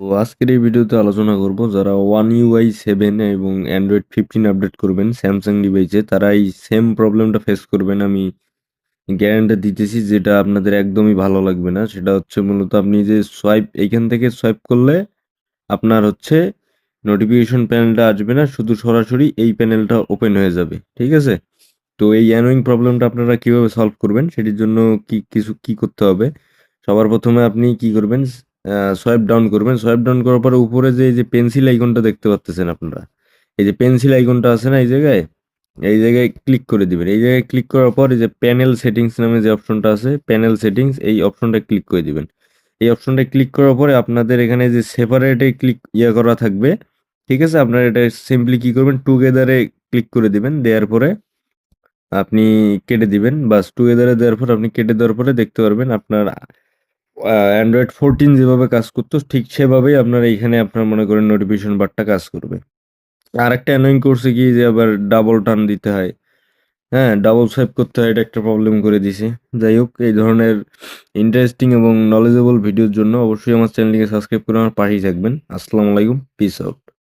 তো আজকের এই ভিডিওতে আলোচনা করব যারা ওয়ান ইউআই সেভেন এবং অ্যান্ড্রয়েড ফিফটিন আপডেট করবেন স্যামসাং ডিভাইসে তারা এই সেম প্রবলেমটা ফেস করবেন। আমি গ্যারান্টি দিতেছি যেটা আপনাদের একদমই ভালো লাগবে না। সেটা হচ্ছে মূলত আপনি যে সোয়াইপ এইখান থেকে সোয়াইপ করলে আপনার হচ্ছে নোটিফিকেশন প্যানেলটা আসবে না, শুধু সরাসরি এই প্যানেলটা ওপেন হয়ে যাবে। ঠিক আছে? তো এই অ্যানোয়িং প্রবলেমটা আপনারা কীভাবে সলভ করবেন, সেটির জন্য কি, কিছু কি করতে হবে? সবার প্রথমে আপনি কি করবেন সোয়াইপ ডাউন করবেন। সোয়াইপ ডাউন করার পরে উপরে যে, এই যে পেন্সিল আইকনটা দেখতে পাচ্ছেন আপনারা। এই যে পেন্সিল আইকনটা আছে না, এই জায়গায়? এই জায়গায় ক্লিক করে দিবেন। এই জায়গায় ক্লিক করার পর এই যে প্যানেল সেটিংস নামে যে অপশনটা আছে প্যানেল সেটিংস এই অপশনটা ক্লিক করে দিবেন। এই অপশনটা ক্লিক করার পরে আপনাদের এখানে যে সেপারেটে ক্লিক ইয়ে করা থাকবে, ঠিক আছে? আপনারা এটা সিম্পলি কি করবেন? টুগেদারে ক্লিক করে দিবেন। দেওয়ার পরে আপনি কেটে দিবেন। বাস টুগেদারে দেওয়ার পর আপনি কেটে দেওয়ার পরে দেখতে পারবেন আপনার অ্যান্ড্রয়েড ফোরটিন যেভাবে কাজ করতো, ঠিক সেভাবেই আপনার এইখানে আপনার মনে করেন নোটিফিকেশন বারটা কাজ করবে। আর একটা অ্যানোয়িং করছে কি যে আবার ডাবল টান দিতে হয়। হ্যাঁ ডাবল সোয়াইপ করতে হয়, এটা একটা প্রবলেম করে দিছে। যাই হোক, এই ধরনের ইন্টারেস্টিং এবং নলেজেবল ভিডিওর জন্য অবশ্যই আমার চ্যানেলটিকে সাবস্ক্রাইব করে আমার পাশেই থাকবেন। আসসালামু আলাইকুম পিস আউট